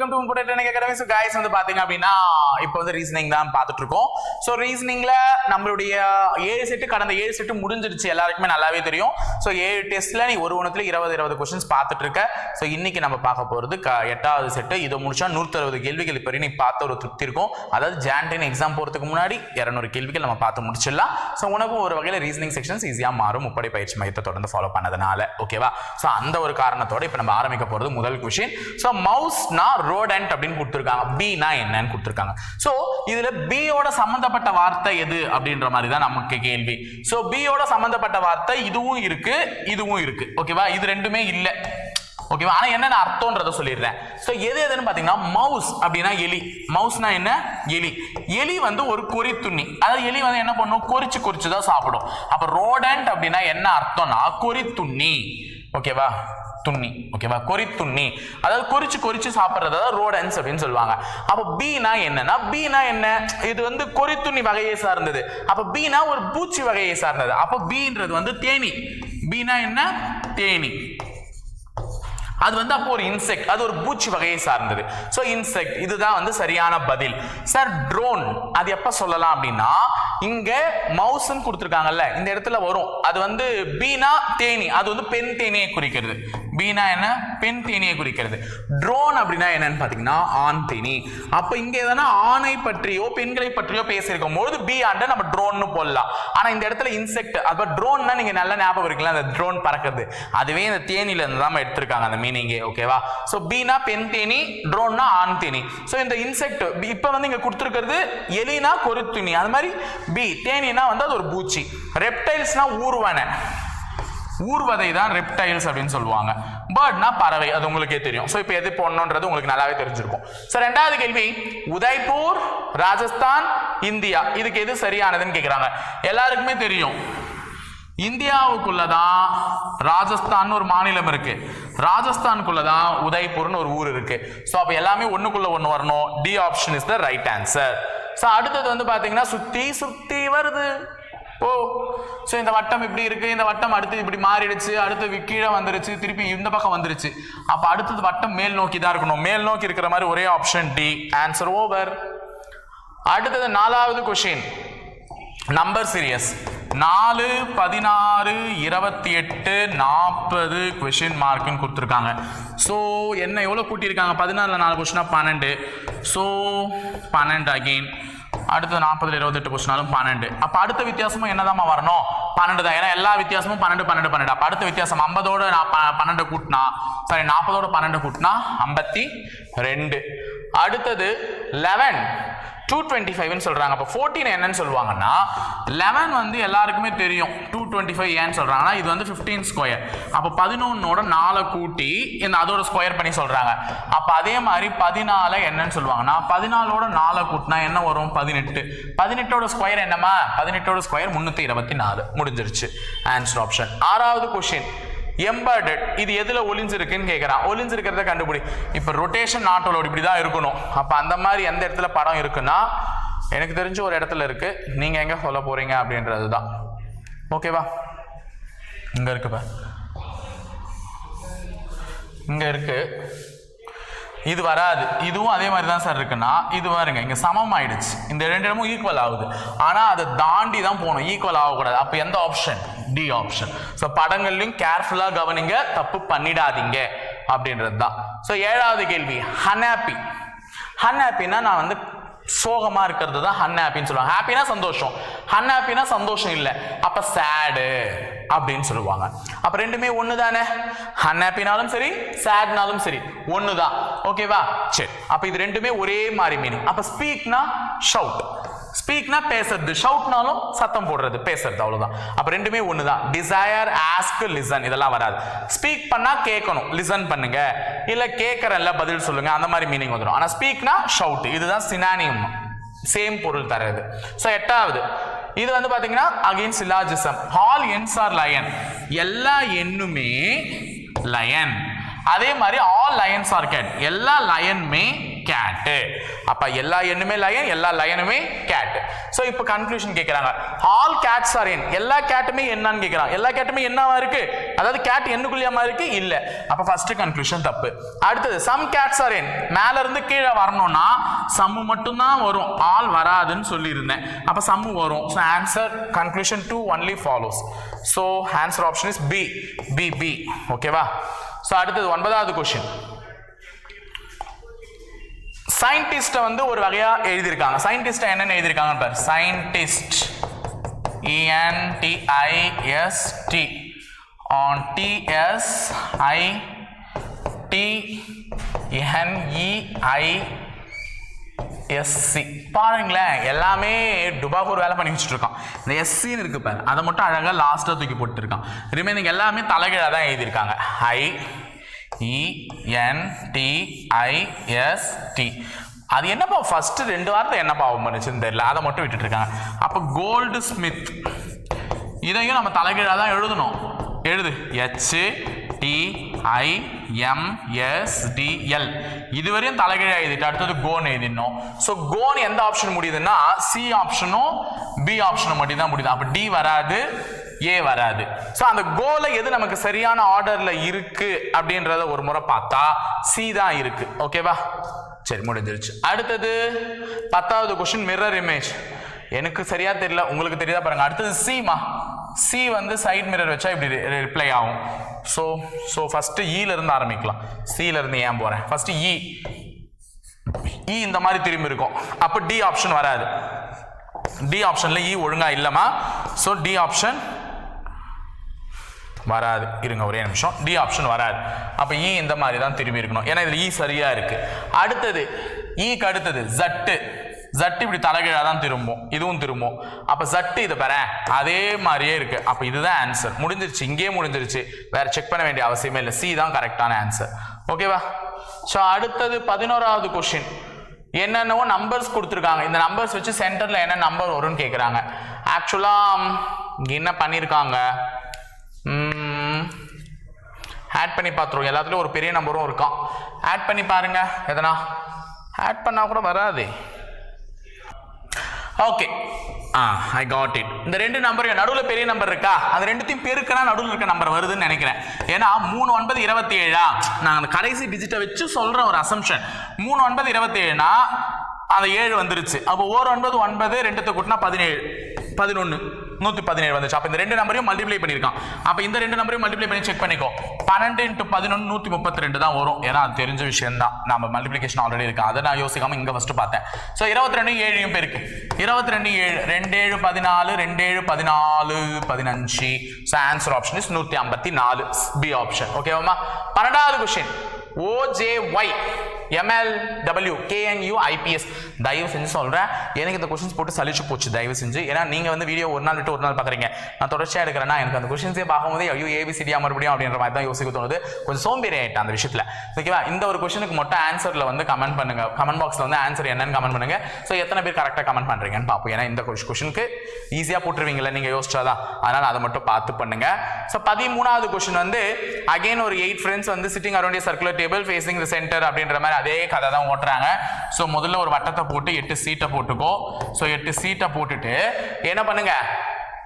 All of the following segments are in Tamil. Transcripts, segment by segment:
Welcome to import training academy so guys வந்து பாத்தீங்க அப்படின்னா இப்போ வந்து ரீசனிங் தான் பார்த்துட்டு இருக்கோம் ஸோ ரீசனிங்ல நம்மளுடைய ஏழு செட்டு கடந்த ஏழு செட்டு முடிஞ்சிருச்சு எல்லாருக்குமே நல்லாவே தெரியும். ஸோ ஏழு டெஸ்ட்ல நீ ஒரு ஒன்றுத்துல இருபது இருபது கொஸ்டின்ஸ் பார்த்துட்டு இருக்க ஸோ இன்னைக்கு நம்ம பார்க்க போறது க எட்டாவது செட்டு இதை முடிச்சா நூற்றி அறுபது கேள்விகள் இப்போ நீ பார்த்த ஒரு திருப்தி இருக்கும். அதாவது ஜான்டின் எக்ஸாம் போறதுக்கு முன்னாடி இரநூறு கேள்விகள் நம்ம பார்த்து முடிச்சிடலாம். ஸோ உனக்கும் ஒரு வகையில் ரீசனிங் செக்ஷன்ஸ் ஈஸியாக மாறும். முப்படை பயிற்சி மையத்தை தொடர்ந்து ஃபாலோ பண்ணதுனால. ஓகேவா ஸோ அந்த ஒரு காரணத்தோட இப்போ நம்ம ஆரம்பிக்க போகிறது முதல் கொஷின் ஸோ மவுஸ்னா ரோடன்ட் அப்படின்னு கொடுத்துருக்காங்க. பீனா என்னன்னு கொடுத்துருக்காங்க. ஸோ இதில் பியோட சம்மந்தப்பட்ட வார்த்தை எது அப்படின்ற மாதிரி தான் நமக்கு கேள்வி. ஸோ பியோட சம்மந்தப்பட்ட வார்த்தை இதுவும் இருக்கு இதுவும் இருக்கு. ஓகேவா இது ரெண்டுமே இல்லை. ஓகேவா ஆனால் என்னென்ன அர்த்தம்ன்றத சொல்லிடுறேன். ஸோ எது எதுன்னு பார்த்தீங்கன்னா மவுஸ் அப்படின்னா எலி. மவுஸ்னா என்ன? எலி. எலி வந்து ஒரு கொறி துண்ணி அதாவது எலி வந்து என்ன பண்ணும்? கொறிச்சு கொறிச்சு தான் சாப்பிடும். அப்போ ரோடன்ட் அப்படின்னா என்ன அர்த்தம்னா கொறி துண்ணி ஓகேவா துண்ணி ஓகேவா கொறி துண்ணி. அதாவது கொறிச்சு கொறிச்சு சாப்பிட்றது அதாவது ரோடன்ஸ் அப்படின்னு சொல்லுவாங்க. அப்போ பீனா என்னன்னா பீனா என்ன? இது வந்து கொறி துண்ணி வகையை சார்ந்தது. அப்போ பீனா ஒரு பூச்சி வகையை சார்ந்தது. அப்போ பீன்றது வந்து தேனி. பீனா என்ன? தேனி. அது வந்து அப்போ ஒரு இன்செக்ட் அது ஒரு பூச்சி வகையை சார்ந்தது. ஸோ இன்செக்ட் இதுதான் வந்து சரியான பதில். சார் ட்ரோன் அது எப்போ சொல்லலாம் அப்படின்னா இங்க மவுஸ்ன்னு கொடுத்துருக்காங்கல்ல இந்த இடத்துல வரும். அது வந்து பீனா தேனி. அது வந்து பெண் தேனியை குறிக்கிறது. பீனா என்ன? பெண் தேனியை குறிக்கிறது. ட்ரோன் அப்படின்னா என்னன்னு பார்த்தீங்கன்னா ஆண் தேனி. அப்போ இங்க எதனா ஆணை பற்றியோ பெண்களை பற்றியோ பேசியிருக்கும் பொழுது பி ஆண்ட நம்ம ட்ரோன்னு போடலாம். ஆனா இந்த இடத்துல இன்செக்ட் அப்போ ட்ரோன்னா நீங்க நல்ல ஞாபகம் இருக்குல்ல அந்த ட்ரோன் பறக்கிறது. அதுவே இந்த தேனியில இருந்து தான் எடுத்திருக்காங்க அந்த மீனிங்கே ஓகேவா ஸோ பீனா பெண் தேனி ட்ரோன்னா ஆண் தேனி. ஸோ இந்த இன்செக்ட் இப்போ வந்து இங்க கொடுத்துருக்கிறது எலினா கொருத்துணி அது மாதிரி பி தேனினா வந்து அது ஒரு பூச்சி. ரெப்டைல்ஸ்னா ஊர்வான. ஊர்வதை தான் ரெப்டைல்ஸ் அப்படின்னு சொல்லுவாங்க. பேர்ட்னா பறவை அது உங்களுக்கே தெரியும். ஸோ இப்போ எது போடணுன்றது உங்களுக்கு நல்லாவே தெரிஞ்சிருக்கும். ஸோ ரெண்டாவது கேள்வி உதய்பூர் ராஜஸ்தான் இந்தியா இதுக்கு எது சரியானதுன்னு கேட்குறாங்க எல்லாருக்குமே தெரியும். இந்தியாவுக்குள்ள தான் ராஜஸ்தான் ஒரு மாநிலம் இருக்கு. ராஜஸ்தானுக்குள்ள தான் உதய்பூர்னு ஒரு ஊர் இருக்கு. ஸோ அப்போ எல்லாமே ஒன்றுக்குள்ள ஒன்று வரணும். D option is the right answer so அடுத்தது வந்து பார்த்தீங்கன்னா சுற்றி சுற்றி வருது. ஓ ஸோ இந்த வட்டம் இப்படி இருக்கு இந்த வட்டம் அடுத்து இப்படி மாறிடுச்சு அடுத்து கீழே வந்துருச்சு திருப்பி இந்த பக்கம் வந்துருச்சு. அப்போ அடுத்தது வட்டம் மேல் நோக்கி தான் இருக்கணும். மேல் நோக்கி இருக்கிற மாதிரி ஒரே ஆப்ஷன் டி ஆன்சர் ஓவர் அடுத்தது நாலாவது கொஷின் நம்பர் சீரியஸ் நாலு பதினாறு இருபத்தி எட்டு நாற்பது கொஷின் மார்க்குன்னு கொடுத்துருக்காங்க. ஸோ என்ன எவ்வளோ கூட்டியிருக்காங்க? பதினாறில் நாலு கொஷினா பன்னெண்டு. ஸோ பன்னெண்டு அகெயின் அடுத்து நாற்பதுல இருபத்தெட்டு கொஸ்டினாலும் பன்னெண்டு. அப்போ அடுத்த வித்தியாசமும் என்னதாம்மா வரணும்? பன்னெண்டு தான். ஏன்னா எல்லா வித்தியாசமும் பன்னெண்டு பன்னெண்டு பன்னெண்டு. அப்போ அடுத்த வித்தியாசம் ஐம்பதோட நான் பன்னெண்டு கூட்டினா சாரி நாற்பதோட பன்னெண்டு கூட்டினா ஐம்பத்தி ரெண்டு. அடுத்தது லெவன் டூ டுவெண்ட்டி ஃபைவ்னு சொல்கிறாங்க அப்போ ஃபோர்டீன் என்னன்னு சொல்லுவாங்கன்னா லெவன் வந்து எல்லாருக்குமே தெரியும். டூ டுவெண்ட்டி ஃபைவ் ஏன்னு சொல்கிறாங்கன்னா இது வந்து ஃபிஃப்டீன் ஸ்கொயர் அப்போ பதினொன்னோட நாலை கூட்டி இந்த அதோட ஸ்கொயர் பண்ணி சொல்கிறாங்க அப்போ அதே மாதிரி பதினாலை என்னன்னு சொல்லுவாங்கன்னா பதினாலோட நாலை கூட்டினா என்ன வரும்? பதினெட்டு. பதினெட்டோட ஸ்கொயர் என்னம்மா? பதினெட்டோட ஸ்கொயர் முந்நூற்றி இருபத்தி நாலு. முடிஞ்சிருச்சு. ஆன்சர் ஆப்ஷன் ஆறாவது கொஷின் எம்பர்டட் இது எதில் ஒளிஞ்சிருக்குன்னு கேட்குறான் ஒளிஞ்சிருக்கிறத கண்டுபிடி. இப்போ ரொட்டேஷன் நாட்டோட இப்படி தான் இருக்கணும். அப்போ அந்த மாதிரி எந்த இடத்துல படம் இருக்குன்னா எனக்கு தெரிஞ்ச ஒரு இடத்துல இருக்கு. நீங்கள் எங்கே சொல்ல போகிறீங்க அப்படின்றது தான் ஓகேவா இங்கே இருக்குப்பா இங்கே இருக்குது இது வராது. இதுவும் அதே மாதிரி தான் சார் இருக்குன்னா இது பாருங்க இங்க சமம் ஆயிடுச்சு. இந்த ரெண்டு இடமும் ஈக்குவல் ஆகுது. ஆனா அதை தாண்டி தான் போகணும். ஈக்குவல் ஆகக்கூடாது. அப்போ எந்த ஆப்ஷன் டி ஆப்ஷன் ஸோ படங்கள்லையும் கேர்ஃபுல்லாக கவனிங்க. தப்பு பண்ணிடாதீங்க. அப்படின்றது தான் ஸோ ஏழாவது கேள்வி. ஹன்ஹாப்பி ஹன்ஹாப்பின்னா நான் வந்து சோகமாக இருக்கிறது தான் ஹன்ஹாப்பின்னு சொல்லுவாங்க. ஹாப்பினா சந்தோஷம். ஹன்ஹாப்பினா சந்தோஷம் இல்லை. அப்போ சேடு அப்படின்னு சொல்லுவாங்க. அப்போ ரெண்டுமே ஒன்று தானே ஹன்ஹாப்பினாலும் சரி சேட்னாலும் சரி. ஒன்று தான் ஓகேவா சரி. அப்போ இது ரெண்டுமே ஒரே மாதிரி மீனிங் அப்போ ஸ்பீக்னா ஷவுட் ஸ்பீக்னா பேசுறது. ஷவுட்னாலும் சத்தம் போடுறது. பேசுறது அவ்வளவுதான். அப்ப ரெண்டுமே ஒன்று தான் டிசையர் ஆஸ்க் லிசன் இதெல்லாம் வராது. ஸ்பீக் பண்ணா கேட்கணும். லிசன் பண்ணுங்க. இல்ல கேட்கறல்ல பதில் சொல்லுங்க. அந்த மாதிரி மீனிங் வந்துடும் ஆனா ஸ்பீக்னா ஷவுட் இதுதான் சினானியம் சேம் பொருள் தரது ஸோ எட்டாவது. இது வந்து பாத்தீங்கன்னா again syllogism all Ns are lion எல்லா எண்ணுமே லயன் அதே மாதிரி ஆல் லயன்ஸ் ஆர் கேட் எல்லா லயனுமே கேட்டு அப்ப எல்லா எண்ணுமே லயன் எல்லா லயனுமே கேட் ஸோ இப்போ கன்க்ளூஷன் கேட்குறாங்க ஆல் கேட்ஸ் ஆர் என் எல்லா கேட்டுமே என்னன்னு கேட்குறாங்க எல்லா கேட்டுமே என்னவா இருக்கு? அதாவது கேட் எண்ணுக்குள்ளியமா இருக்கு? இல்ல. அப்ப ஃபர்ஸ்ட் கன்க்ளூஷன் தப்பு. அடுத்தது சம் கேட்ஸ் ஆர் என் மேல இருந்து கீழே வரணும்னா சம்மு மட்டும்தான் வரும். ஆல் வராதுன்னு சொல்லியிருந்தேன். அப்ப சம்மு வரும். So answer conclusion two only follows so answer option is B B B ஓகேவா ஸோ அடுத்தது ஒன்பதாவது கொஸ்டின் சயின்டிஸ்ட்டை வந்து ஒரு வகையா எழுதியிருக்காங்க. சயின்டிஸ்ட்டை என்னன்னு எழுதியிருக்காங்க பாரு. சயின்டிஸ்ட் இஎன்டிஐஎஸ்டி ஆன் டிஎஸ்ஐ பாருங்களேன் எல்லாமே டுபாகூர் வேலை பண்ணி வச்சுட்டு இருக்கான் இந்த எஸ்சின்னு இருக்கு பாரு. அதை மட்டும் அழகாக லாஸ்ட்டாக தூக்கி போட்டுருக்கான் ரிமைனிங் எல்லாமே தலைகீழாக தான் எழுதியிருக்காங்க. ஐ இஎன்டிஐஎஸ்டி அது என்னப்பா ஃபர்ஸ்ட் ரெண்டு வாரத்தை என்னப்பா அவன் பண்ணுச்சுன்னு தெரியல. அதை மட்டும் விட்டுட்டு இருக்காங்க. அப்போ கோல்டு ஸ்மித் இதையும் நம்ம தலைகீழாக தான் எழுதணும். எழுது. ஹெச்சு டி இதுவரையும் தலைகீழா எழுதிட்டு அடுத்தது கோன் எழுதிடணும். ஸோ கோன் எந்த ஆப்ஷன் முடியுதுன்னா சி ஆப்ஷனும் பி ஆப்ஷனும் மட்டும் தான் முடியுது. அப்போ டி வராது. ஏ வராது? ஸோ அந்த கோல எது நமக்கு சரியான ஆர்டர்ல இருக்கு அப்படின்றத ஒரு முறை பார்த்தா சி தான் இருக்கு. ஓகேவா சரி முடிஞ்சிருச்சு. அடுத்தது பத்தாவது கொஸ்டின் மிரர் இமேஜ் எனக்கு சரியா தெரியல உங்களுக்கு தெரியாதா பாருங்க. அடுத்தது சிமா சி வந்து சைட் மிரர் வச்சா இப்படி ரிப்ளை ஆகும். ஸோ ஸோ ஃபர்ஸ்ட் ஈல இருந்து ஆரம்பிக்கலாம். சில இருந்து ஏன் போறேன்? ஃபர்ஸ்ட் இ இ இந்த மாதிரி திரும்பி இருக்கும். அப்போ டி ஆப்ஷன் வராது. டி ஆப்ஷன்ல இ ஒழுங்கா இல்லைம்மா. ஸோ டி ஆப்ஷன் வராது. இருங்க ஒரே நிமிஷம். டி ஆப்ஷன் வராது. அப்போ ஈ e இந்த மாதிரி தான் திரும்பி இருக்கணும். ஏன்னா இதில் ஈ e சரியாக இருக்குது அடுத்தது e ஈக்கு அடுத்தது ஜட்டு ஜட்டு இப்படி தலைகீழாக தான் திரும்பும். இதுவும் திரும்பும். அப்போ ஜட்டு இதை பெற அதே மாதிரியே இருக்குது அப்போ இதுதான் ஆன்சர் முடிஞ்சிருச்சு. இங்கேயே முடிஞ்சிருச்சு. வேறு செக் பண்ண வேண்டிய அவசியமே இல்லை. சி தான் கரெக்டான ஆன்சர் ஓகேவா ஸோ அடுத்தது பதினோராவது கொஷின் என்னென்னவோ நம்பர்ஸ் கொடுத்துருக்காங்க. இந்த நம்பர்ஸ் வச்சு சென்டரில் என்ன நம்பர் வரும்னு கேட்குறாங்க ஆக்சுவலாக என்ன பண்ணியிருக்காங்க ஆட் பண்ணி பார்த்துருவோம். எல்லாத்துலேயும் ஒரு பெரிய நம்பரும் இருக்கான் ஆட் பண்ணி பாருங்கள் எதனா? ஆட் பண்ணால் கூட வராதே. Okay ah I got it இந்த ரெண்டு நம்பர் நடுவில் பெரிய நம்பர் இருக்கா? அந்த ரெண்டுத்தையும் பெருக்கனா நடுவில் இருக்க நம்பர் வருதுன்னு நினைக்கிறேன். ஏன்னா மூணு ஒன்பது இருபத்தி ஏழா நான் அந்த கடைசி டிஜிட்டை வச்சு சொல்கிற ஒரு அசம்ஷன் மூணு ஒன்பது இருபத்தி ஏழுனா அந்த ஏழு வந்துருச்சு. அப்போ ஓர் ஒன்பது ஒன்பது ரெண்டுத்தை கூட்டினா பதினேழு பதினொன்று நூற்றி பதினேழு வந்துச்சு. அப்போ இந்த ரெண்டு நம்பரையும் மல்டிப்ளை பண்ணியிருக்கான். அப்போ இந்த ரெண்டு நம்பரையும் மல்டிப்ளை பண்ணி செக் பண்ணிக்கோ. பன்னெண்டு இன்ட்டு பதினொன்று நூற்றி முப்பத்தி ரெண்டு தான் வரும். ஏன்னா அது தெரிஞ்ச விஷயம் தான் நம்ம மல்டிப்ளிகேஷன் ஆல்ரெடி இருக்கு? அதை நான் யோசிக்காம இங்கே ஃபஸ்ட்டு பார்த்தேன். ஸோ இருபத்தி ரெண்டு ஏழையும் பேருக்கு. இருபத்தி ரெண்டு ஏழு ரெண்டு ஏழு பதினாலு ரெண்டு ஏழு பதினாலு பதினஞ்சு. ஸோ ஆன்சர் ஆப்ஷன் இஸ் நூற்றி ஐம்பத்தி நாலு. பி ஆப்ஷன் ஓகேவாமா பன்னெண்டாவது question OJY Y W KNU IPS தயவு செஞ்சு சொல்கிறேன் எனக்கு இந்த கொஷின்ஸ் போட்டு சலிச்சு போச்சு தயவு செஞ்சு. ஏன்னா நீங்கள் வந்து வீடியோ ஒரு நாள் விட்டு ஒரு நாள் பார்க்குறீங்க நான் தொடர்ச்சியாக எடுக்கிறேன்னா எனக்கு அந்த கொஷின்ஸே பார்க்கும்போது ஐயோ ஏபிசிடியா மறுபடியும்? அப்படின்ற மாதிரி தான் யோசிக்க தோணுது. கொஞ்சம் சோம்பேறி ஆகிட்டேன் அந்த விஷயத்தில். ஓகேவா இந்த ஒரு கொஷனுக்கு மட்டும் ஆன்சரில் வந்து கமெண்ட் பண்ணுங்க. கமெண்ட் பாக்ஸில் வந்து ஆன்சர் என்னன்னு கமெண்ட் பண்ணுங்க. ஸோ எத்தனை பேர் கரெக்டாக கமெண்ட் பண்ணுறீங்கன்னு பார்ப்போம். ஏன்னா இந்த கொஷனுக்கு ஈஸியாக போட்டுருவீங்களே நீங்கள் யோசிச்சாதான் அதனால் அதை மட்டும் பார்த்து பண்ணுங்க. ஸோ பதிமூணாவது கொஷின் வந்து அகைன் ஒரு எயிட் ஃப்ரெண்ட்ஸ் வந்து sitting around circular table facing the center அப்படின்ற மாதிரி அதே கதை தான் ஓட்டுறாங்க. ஸோ முதல்ல ஒரு வட்டத்தை போட்டு எட்டு சீட்டை போட்டுக்கோ. ஸோ எட்டு சீட்டை போட்டுட்டு என்ன பண்ணுங்க?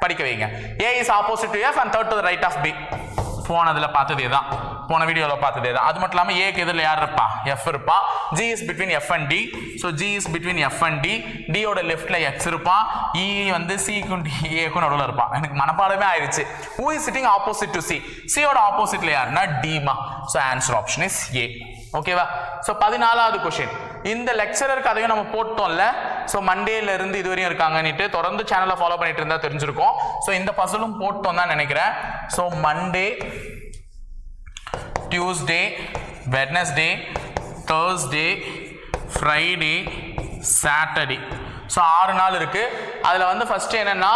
படிக்க வைங்க. A is opposite to F and third to right of B போனதில் பார்த்ததே தான் போன வீடியோவில் பார்த்ததே தான் அது மட்டும் இல்லாமல் ஏக்கு எதில் யார் இருப்பா? எஃப் இருப்பா. G is between F and D so G is between F and D டியோட லெஃப்டில் எக்ஸ் இருப்பான் இ வந்து சிக்கும் ஏக்கும் நடுவில் இருப்பான் எனக்கு மனப்பாடமே ஆயிடுச்சு who is sitting opposite to C சியோட ஆப்போசிட்ல யாருன்னா டிமா so answer option is A ஓகேவா ஸோ பதினாலாவது கொஷின் இந்த லெக்சரர் கதையும் நம்ம போட்டோம்ல. ஸோ மண்டேல இருந்து இது வரையும் இருக்காங்கன்னுட்டு தொடர்ந்து சேனலை ஃபாலோ பண்ணிட்டு இருந்தா தெரிஞ்சிருக்கும். ஸோ இந்த பசலும் போட்டோம் தான் நினைக்கிறேன். So Monday Tuesday Wednesday Thursday Friday Saturday so ஆறு நாள் இருக்கு. அதில் வந்து ஃபர்ஸ்ட் என்னன்னா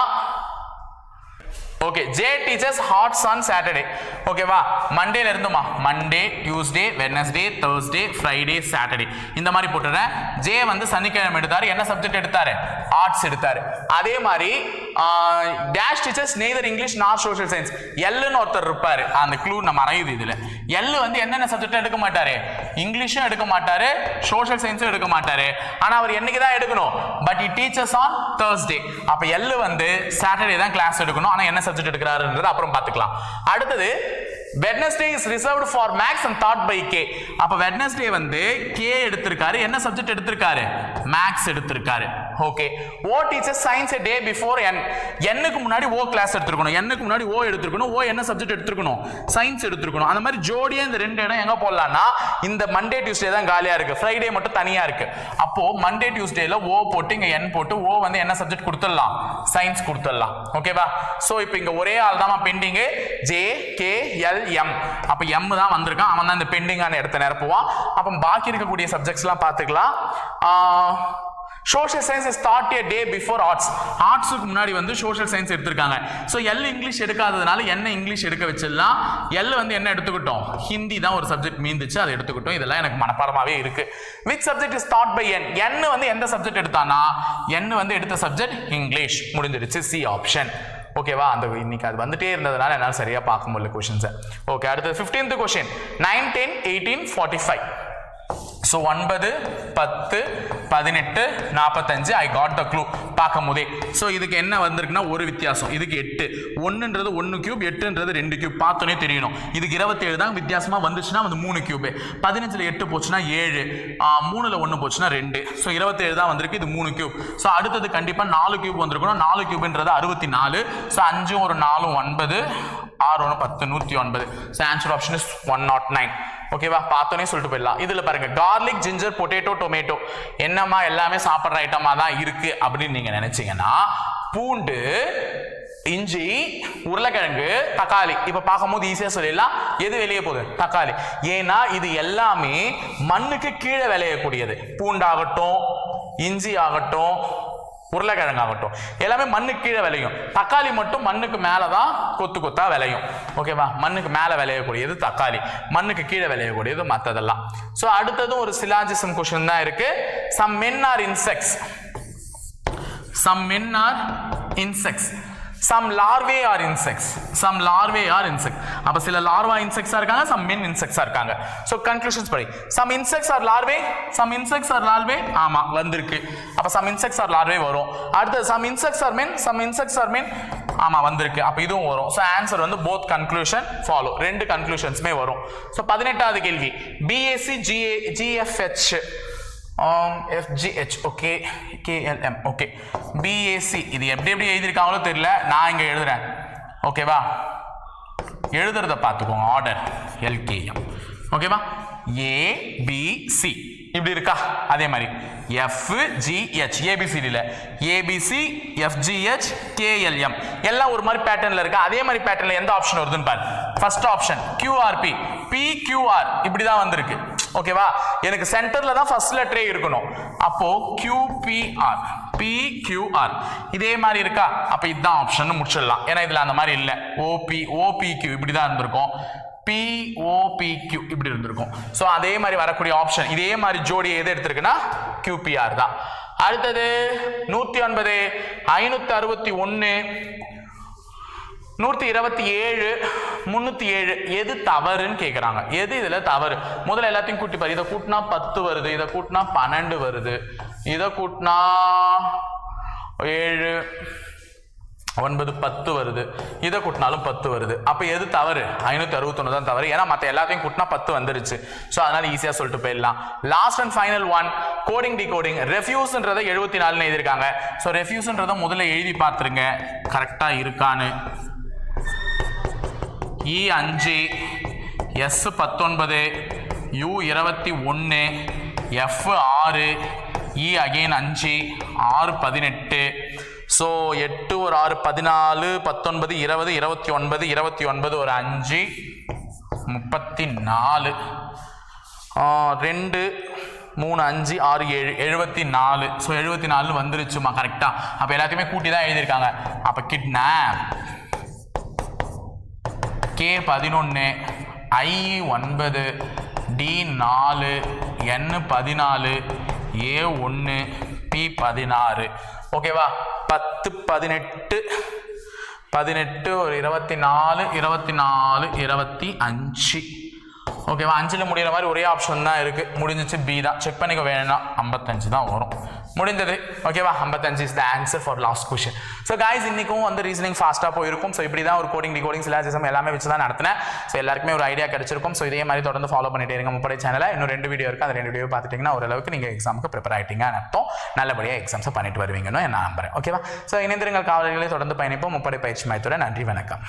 okay J teaches arts on Saturday ஓகேவா மண்டேல இருந்துமா? Monday Tuesday Wednesday Thursday Friday Saturday இந்த மாதிரி போட்டுறேன் ஜே வந்து சனிக்கிழமை எடுத்தாரு. என்ன சப்ஜெக்ட் எடுத்தாரு? ஆர்ட்ஸ் எடுத்தாரு. அதே மாதிரி dash teaches neither English not social science எல்லுன்னு ஒருத்தர் இருப்பார். அந்த க்ளூ நம்ம மறையுது இதில். எல்லு வந்து என்னென்ன சப்ஜெக்ட்டும் எடுக்க மாட்டாரு? இங்கிலீஷும் எடுக்க மாட்டாரு சோஷியல் சயின்ஸும் எடுக்க மாட்டாரு. ஆனா அவர் என்னைக்கு தான் எடுக்கணும்? But E teaches on Thursday அப்ப எல்லு வந்து சாட்டர்டே தான் கிளாஸ் எடுக்கணும். ஆனா என்ன சப்ஜெக்ட் எடுக்கிறாருன்றது அப்புறம் பார்த்துக்கலாம். அடுத்தது Wednesday is reserved for maths and taught by K அப்போ வெட்னஸ்டே வந்து கே எடுத்திருக்காரு. என்ன சப்ஜெக்ட் எடுத்திருக்காரு? மேக்ஸ் எடுத்திருக்காரு. Okay O teaches science day before N என்னுக்கு முன்னாடி ஓ கிளாஸ் எடுத்துருக்கணும். என்னுக்கு முன்னாடி ஓ எடுத்துருக்கணும். ஓ என்ன சப்ஜெக்ட் எடுத்துருக்கணும்? சயின்ஸ் எடுத்துருக்கணும். அந்த மாதிரி ஜோடியா இந்த ரெண்டு இடம் எங்க போடலாம்னா இந்த மண்டே டியூஸ்டே தான் காலியா இருக்கு. ஃப்ரைடே மட்டும் தனியா இருக்கு. அப்போ மண்டே டியூஸ்டேல ஓ போட்டு இங்க என் போட்டு ஓ வந்து என்ன சப்ஜெக்ட் கொடுத்துடலாம்? சயின்ஸ் கொடுத்துடலாம். ஓகேவா சோ இப்போ இங்க ஒரே ஆள் தான் pending J K L M அப்ப எம் தான் வந்திருக்கான். அவன் தான் இந்த பெண்டிங்கான இடத்த நிரப்புவான். அப்ப பாக்கி இருக்கக்கூடிய சப்ஜெக்ட்ஸ்லாம் பார்த்துக்கலாம். Social science is taught a day before arts ஆர்ட்ஸுக்கு முன்னாடி வந்து சோஷியல் சயின்ஸ் எடுத்திருக்காங்க. ஸோ எல் இங்கிலீஷ் எடுக்காததுனால என்ன இங்கிலீஷ் எடுக்க வச்சிடலாம். எல் வந்து என்ன எடுத்துக்கிட்டோம்? ஹிந்தி தான் ஒரு சப்ஜெக்ட் மீந்துச்சு அதை எடுத்துக்கிட்டோம். இதெல்லாம் எனக்கு மனப்பாடமாகவே இருக்கு. Which subject is taught by N N வந்து எந்த சப்ஜெக்ட் எடுத்தானா என் வந்து எடுத்த சப்ஜெக்ட் இங்கிலீஷ் முடிஞ்சிடுச்சு. சி ஆப்ஷன் ஓகேவா அந்த இன்னைக்கு அது வந்துட்டே இருந்ததுனால என்னால் சரியாக பார்க்க முடியல கொஷின்ஸை ஓகே அடுத்தது fifteenth question nine ten eighteen forty five so ஒன்பது பத்து பதினெட்டு நாற்பத்தஞ்சு ஐ காட் த க்ளூ பார்க்கும் போதே ஸோ இதுக்கு என்ன வந்திருக்குன்னா ஒரு வித்தியாசம். இதுக்கு எட்டு. ஒன்றுன்றது ஒன்று கியூப் எட்டுன்றது ரெண்டு கியூப் பார்த்தோன்னே தெரியணும். இதுக்கு இருபத்தேழு தான் வித்தியாசமாக வந்துச்சுன்னா வந்து மூணு கியூபு பதினஞ்சில் எட்டு போச்சுன்னா ஏழு. மூணில் ஒன்று போச்சுன்னா ரெண்டு. ஸோ இருபத்தேழு தான் வந்திருக்கு இது மூணு கியூப் ஸோ அடுத்தது கண்டிப்பாக நாலு கியூப் வந்திருக்கணும் நாலு கியூப்ன்றது அறுபத்தி நாலு ஸோ அஞ்சும் ஒரு நாலும் ஒன்பது ஆறு ஒன்று பத்து நூற்றி ஒன்பது. So answer option is one not nine ஓகேவா பார்த்தோன்னே சொல்லிட்டு போயிடலாம். இதில் பாருங்கள் கார்லிக் ஜிஞ்சர் பொட்டேட்டோ டொமேட்டோ என்னம்மா எல்லாமே சாப்பிட்ற ஐட்டமாக தான் இருக்குது அப்படின்னு நீங்கள் நினச்சிங்கன்னா பூண்டு இஞ்சி உருளைக்கிழங்கு தக்காளி இப்போ பார்க்கும்போது ஈஸியாக சொல்லிடலாம். எது வெளியே போகுது? தக்காளி. ஏன்னா இது எல்லாமே மண்ணுக்கு கீழே விளையக்கூடியது. பூண்டாகட்டும் இஞ்சி ஆகட்டும் உருளைக்கிழங்காகட்டும் எல்லாமே மண்ணுக்கு கீழே விளையும். தக்காளி மட்டும் மண்ணுக்கு மேலே தான் கொத்து கொத்தா விளையும். ஓகேவா மண்ணுக்கு மேலே விளையக்கூடியது தக்காளி. மண்ணுக்கு கீழே விளையக்கூடியது மற்றதெல்லாம் ஸோ அடுத்ததும் ஒரு சிலாஜிசம் கொஷின் தான் இருக்கு. Some men are insects some men are insects some larvae are insects some larvae are insect அப்போ சில லார்வா இன்செக்ட்ஸாக இருக்காங்க சம் மென் இன்செக்ட்ஸாக இருக்காங்க. ஸோ கன்க்ளூஷன்ஸ் படி. Some insects are larvae some insects are larvae ஆமாம் வந்திருக்கு. அப்போ சம் இன்செக்ட்ஸ் ஆர் லார்வே வரும். அடுத்து some insects are men some insects are men ஆமாம் வந்திருக்கு. அப்போ இதுவும் வரும். ஸோ ஆன்சர் வந்து போத் கன்க்ளூஷன் ஃபாலோ ரெண்டு கன்க்ளூஷன்ஸுமே வரும். ஸோ பதினெட்டாவது கேள்வி. BSC GA GFH FGH okay KLM okay BAC இது எப்படி எப்படி எழுதியிருக்காங்களோ தெரியல நான் இங்கே எழுதுறேன். ஓகேவா எழுதுறத பார்த்துக்கோங்க ஆர்டர் எல்கேஎம் ஓகேவா ஏபிசி இப்படி இருக்கா? அதே மாதிரி. எஃப்ஜிஹெச் ஏபிசிடியில் ஏபிசி எஃப்ஜிஹெச் கேஎல்எம் எல்லாம் ஒரு மாதிரி பேட்டர்னில் இருக்கா? அதே மாதிரி பேட்டர்னில் எந்த ஆப்ஷன் வருதுன்னு பாரு. ஃபர்ஸ்ட் ஆப்ஷன் கியூஆர்பி பிக்யூஆர் இப்படி தான் வந்திருக்கு. ஓகேவா எனக்கு சென்டர்ல தான் ஃபர்ஸ்ட் லெட்டரே இருக்கணும். அப்போ கியூபிஆர் பிக்யூஆர் இதே மாதிரி இருக்கா? அப்ப இதுதான் ஆப்ஷன் முடிச்சிடலாம். ஏன்னா இதுல அந்த மாதிரி இல்லை. ஓபி ஓபிக்யூ இப்படி தான் இருந்திருக்கும். பிஓபிக்யூ இப்படி இருந்திருக்கும். ஸோ அதே மாதிரி வரக்கூடிய ஆப்ஷன் இதே மாதிரி ஜோடி எது எடுத்திருக்குன்னா? கியூபிஆர் தான். அடுத்தது நூத்தி ஒன்பது ஐநூத்தி அறுபத்தி ஒன்று நூற்றி இருபத்தி ஏழு முந்நூற்றி ஏழு எது தவறுன்னு கேட்குறாங்க எது இதில் தவறு? முதல்ல எல்லாத்தையும் கூட்டி பாரு. இதை கூட்டினா பத்து வருது இதை கூட்டினா பன்னெண்டு வருது. இதை கூட்டினா ஏழு ஒன்பது பத்து வருது. இதை கூட்டினாலும் பத்து வருது. அப்போ எது தவறு? ஐநூற்றி அறுபத்தொன்று தான் தவறு. ஏன்னா மற்ற எல்லாத்தையும் கூட்டினா பத்து வந்துருச்சு. ஸோ அதனால் ஈஸியாக சொல்லிட்டு போயிடலாம். Last and final one coding D coding ரெஃப்யூஸ்ன்றதை எழுபத்தி நாலுன்னு எழுதியிருக்காங்க. ஸோ ரெஃப்யூஸ்ன்றதை முதல்ல எழுதி பார்த்துருங்க. கரெக்டாக இருக்கான்னு. இ அஞ்சு எஸ் பத்தொன்பது யூ இருபத்தி ஒன்று எஃப் ஆறு e இ அகைன் அஞ்சு ஆறு பதினெட்டு. ஸோ எட்டு ஒரு ஆறு பதினாலு பத்தொன்பது இருபது இருபத்தி ஒன்பது இருபத்தி ஒன்பது ஒரு அஞ்சு முப்பத்தி நாலு. ரெண்டு மூணு அஞ்சு ஆறு ஏழு எழுபத்தி நாலு. ஸோ எழுபத்தி நாலு வந்துருச்சுமா கரெக்டாக அப்போ எல்லாத்தையுமே கூட்டி தான் எழுதியிருக்காங்க. அப்போ கிட்னாப் கே பதினொன்று ஐ ஒன்பது டி நாலு என் பதினாலு ஏ ஒன்று பி பதினாறு. ஓகேவா? பத்து பதினெட்டு பதினெட்டு ஒரு இருபத்தி நாலு இருபத்தி நாலு இருபத்தி அஞ்சு ஓகேவா? அஞ்சில் முடிகிற மாதிரி ஒரே ஆப்ஷன் தான் இருக்குது முடிஞ்சிச்சு பி தான். செக் பண்ணிக்க வேணும்னா. ஐம்பத்தஞ்சு தான் வரும். முடிந்தது. ஓகேவா ஐம்பத்தஞ்சு is the answer for last question so guys இன்றைக்கும் வந்து ரீசனிங் ஃபாஸ்ட்டாக போயிருக்கும். ஸோ இப்படி தான் ஒரு கோடிங் டிகோடிங் சிலாசிசம் எல்லாமே வச்சு தான் நடத்தினேன். ஸோ எல்லாருக்குமே ஒரு ஐடியா கிடைச்சிருக்கும். ஸோ இதே மாதிரி தொடர்ந்து ஃபாலோ பண்ணிட்டே இருங்க. முப்படை சேனலில் இன்னும் ரெண்டு வீடியோ இருக்குது அந்த ரெண்டு வீடியோ பார்த்துட்டிங்கன்னா ஓரளவுக்கு நீங்கள் எக்ஸாமுக்கு ப்ரிப்பேர் ஆகிட்டீங்கன்னு அர்த்தம். நல்லபடியாக எக்ஸாம்ஸை பண்ணிட்டு வருவீங்கன்னு நான் நம்புறேன். ஓகேவா ஸோ இணைந்திருங்கள் காவலர்களை. தொடர்ந்து பயணிப்போம். முப்படை பயிற்சி மையத்தோட நன்றி வணக்கம்.